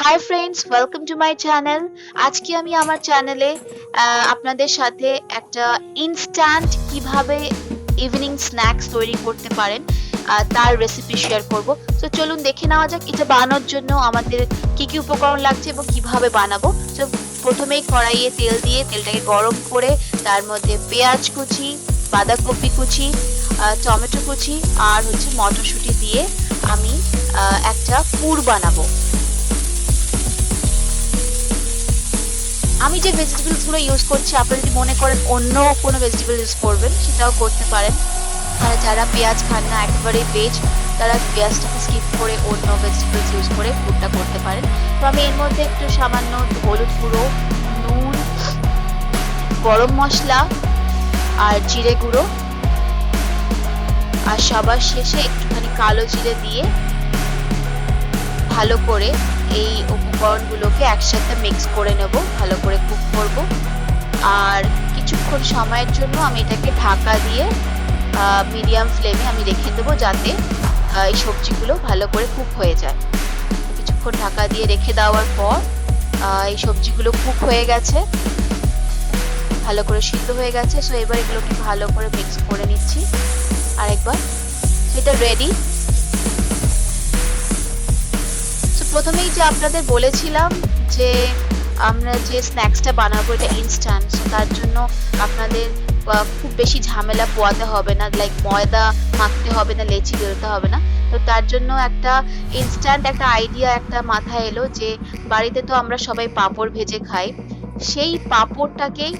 Hi friends welcome to my channel আজকে আমি আমার চ্যানেলে আপনাদের সাথে একটা ইনস্ট্যান্ট কীভাবে ইভিনিং স্ন্যাক্স তৈরি করতে পারেন তার রেসিপি শেয়ার করব। তো চলুন দেখে নেওয়া যাক এটা বানানোর জন্য আমাদের কি কি উপকরণ লাগছে এবং কীভাবে বানাবো। তো প্রথমেই কড়াইয়ে তেল দিয়ে তেলটাকে গরম করে তার মধ্যে পেঁয়াজ কুচি, বাঁধাকপি কুচি টমেটো কুচি আর হচ্ছে মটরশুঁটি দিয়ে আমি একটা পুর বানাবো। আমি যে ভেজিটেবলসগুলো ইউজ করছি, আপনারা যদি মনে করেন অন্য কোনো ভেজিটেবল ইউজ করবেন, সেটাও করতে পারেন। আর যারা পেঁয়াজ খান না, একেবারে ভেজ তারা পেঁয়াজটাকে স্কিপ করে অন্য ভেজিটেবলস ইউজ করে ফুডটা করতে পারেন। তো আমি এর মধ্যে একটু সামান্য হলুদ গুঁড়ো, নুন, গরম মশলা আর জিরে গুঁড়ো। আর সবার শেষে একটুখানি কালো জিরে দিয়ে ভালো করে এই উপকরণগুলোকে একসাথে মিক্স করে নেব, ভালো করে কুক করব। আর কিছুক্ষণ সময়ের জন্য আমি এটাকে ঢাকা দিয়ে মিডিয়াম ফ্লেমে আমি রেখে দেবো যাতে এই সবজিগুলো ভালো করে কুক হয়ে যায়। কিছুক্ষণ ঢাকা দিয়ে রেখে দেওয়ার পর এই সবজিগুলো কুক হয়ে গেছে। ভালো করে সিদ্ধ হয়ে গেছে সো এবার এগুলোকে ভালো করে মিক্স করে নিচ্ছি। আরেকবার, সেটা রেডি প্রথমেই যে আপনাদের বলেছিলাম যে আমরা যে স্ন্যাক্সটা বানাবো এটা ইনস্ট্যান্ট তার জন্য আপনাদের খুব বেশি ঝামেলা পোয়াতে হবে না লাইক ময়দা মাখতে হবে না, লেচি বেরোতে হবে না। তো তার জন্য একটা ইনস্ট্যান্ট একটা আইডিয়া একটা মাথায় এলো যে বাড়িতে তো আমরা সবাই পাঁপড় ভেজে খাই। সেই পাঁপড়টাকেই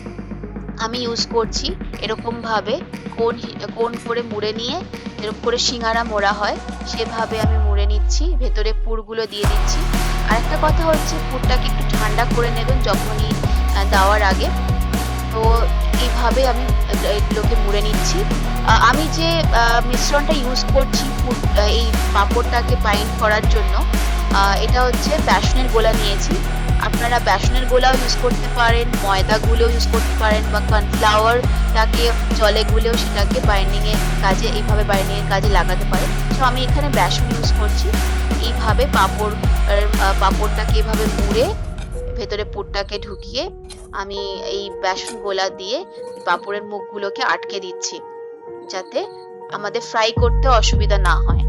আমি ইউজ করছি এরকম ভাবে কোন কোন করে মুড়ে নিয়ে এরকম করে সিঙ্গারা মোড়া হয়, সেভাবে আমি মুড়ে নিচ্ছি, ভেতরে পুরগুলো দিয়ে দিচ্ছি। আর একটা কথা হচ্ছে, পুরটাকে একটু ঠান্ডা করে নেবেন যখনই দেওয়ার আগে। তো এইভাবে আমি এগুলোকে মুড়ে নিচ্ছি। আমি যে মিশ্রণটা ইউজ করছি এই পাঁপড়টাকে বাইন্ড করার জন্য এটা হচ্ছে বেসনের গোলা নিয়েছি। আপনারা বেসনের গোলাও ইউজ করতে পারেন ময়দা গুলেও ইউজ করতে পারেন বা কর্নফ্লাওয়ারটাকে জলে গুলেও সেটাকে বাইন্ডিং এর কাজে, এইভাবে বাইন্ডিং এর কাজে লাগাতে পারেন। তো আমি এখানে বেসন ইউজ করছি। এইভাবে পাঁপড় পাঁপড়টাকে এভাবে মুড়ে, ভেতরে পুরটাকে ঢুকিয়ে আমি এই বেসন গোলা দিয়ে পাঁপড়ের মুখগুলোকে আটকে দিচ্ছি, যাতে আমাদের ফ্রাই করতে অসুবিধা না হয়।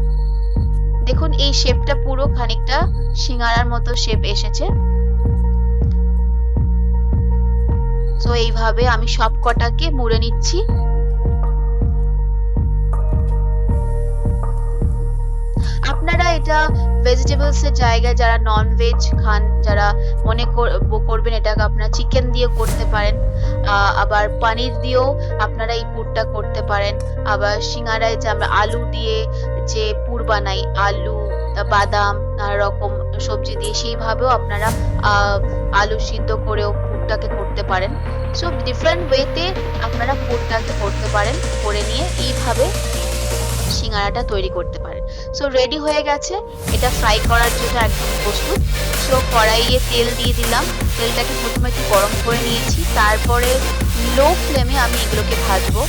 দেখুন, এই শেপটা পুরো খানিকটা সিঙ্গারার মতো শেপ এসেছে। তো এইভাবে আমি সব কটাকে মুড়ে নিচ্ছি। আপনারা এটা ভেজিটেবলস এর জায়গায় যারা নন ভেজ খান, যারা মনে কর- করবেন এটাকে আপনারা চিকেন দিয়ে করতে পারেন আবার পানির দিয়েও আপনারা এই পুরটা করতে পারেন, আবার সিঙ্গারায় যে আমরা আলু দিয়ে যে পুর বানাই, আলু বাদাম, নানা রকম সবজি দিয়ে সেইভাবেও আপনারা আলু সিদ্ধ করেও পুরটাকে করতে পারেন। সো ডিফারেন্ট ওয়েতে আপনারা পুরটাকে করতে পারেন, করে নিয়ে এইভাবে সিঙ্গারাটা তৈরি করতে পারেন। সো রেডি হয়ে গেছে। এটা ফ্রাই করার জন্য একদম প্রস্তুত। সো কড়াইয়ে তেল দিয়ে দিলাম। তেলটাকে প্রথমে একটু গরম করে নিয়েছি। তারপরে লো ফ্লেমে আমি এগুলোকে ভাজবো।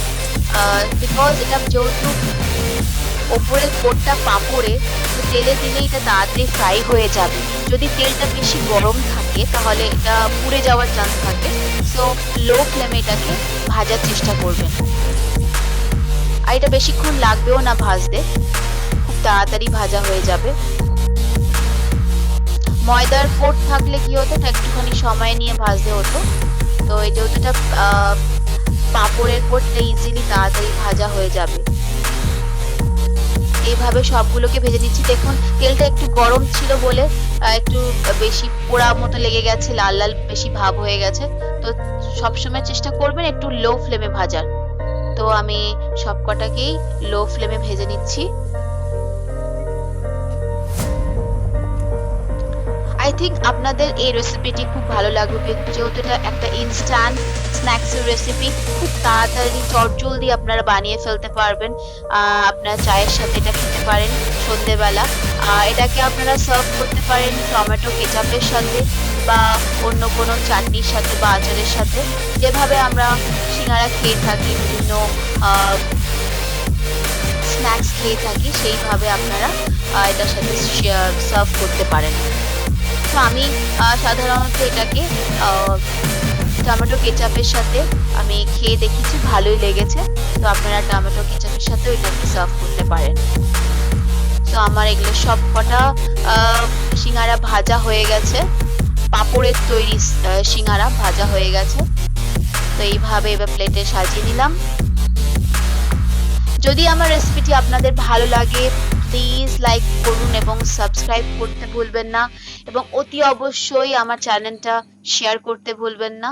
বিকজ এটা যেহেতু ওপরের কোটটা পাপড়ে তেলে দিলে এটা তাড়াতাড়ি ফ্রাই হয়ে যাবে। যদি তেলটা বেশি গরম থাকে তাহলে এটা পুড়ে যাওয়ার চান্স থাকে। সো লো ফ্লেমে এটাকে ভাজার চেষ্টা করবেন। আর এটা বেশিক্ষণ লাগবেও না ভাজতে। খুব তাড়াতাড়ি ভাজা হয়ে যাবে। ময়দার কোট থাকলে কি হতো একটুখানি সময় নিয়ে ভাজতে হতো। তো এই যেহেতু এটা পাঁপড়ের কোটটা ইজিলি তাড়াতাড়ি ভাজা হয়ে যাবে। এইভাবে সবগুলোকে ভেজে নিচ্ছি দেখুন, তেলটা একটু গরম ছিল বলে একটু বেশি পোড়া মতো লেগে গেছে, লাল লাল বেশি ভাব হয়ে গেছে। তো সবসময় চেষ্টা করবেন একটু লো ফ্লেমে ভাজার। তো আমি সবকটাকেই লো ফ্লেমে ভেজে নিচ্ছি। আই থিঙ্ক আপনাদের এই রেসিপিটি খুব ভালো লাগবে। যেহেতু এটা একটা ইনস্ট্যান্ট স্ন্যাক্সের রেসিপি খুব তাড়াতাড়ি, চটজলদি আপনারা বানিয়ে ফেলতে পারবেন। আপনারা চায়ের সাথে এটা খেতে পারেন সন্ধেবেলা। এটাকে আপনারা সার্ভ করতে পারেন টমেটো কেচাপের সাথে বা অন্য কোনো চাটনির সাথে বা আচারের সাথে। যেভাবে আমরা সিঙ্গারা খেয়ে থাকি, বিভিন্ন স্ন্যাক্স খেয়ে থাকি, সেইভাবে আপনারা এটার সাথে সার্ভ করতে পারেন। তো আমি সাধারণত এটাকে টমেটো কেচাপের সাথে আমি খেয়ে দেখেছি, ভালোই লেগেছে। তো আপনারা টমেটো কেচাপের সাথেও এটাকে সার্ভ করতে পারেন। তো আমার এগুলো সব কটা সিঙ্গারা ভাজা হয়ে গেছে। পাঁপড়ের তৈরি সিঙ্গারা ভাজা হয়ে গেছে। তো এইভাবে এবার প্লেটে সাজিয়ে নিলাম। যদি আমার রেসিপিটি আপনাদের ভালো লাগে প্লিজ লাইক করুন এবং সাবস্ক্রাইব করতে ভুলবেন না এবং অতি অবশ্যই আমার চ্যানেলটা শেয়ার করতে ভুলবেন না।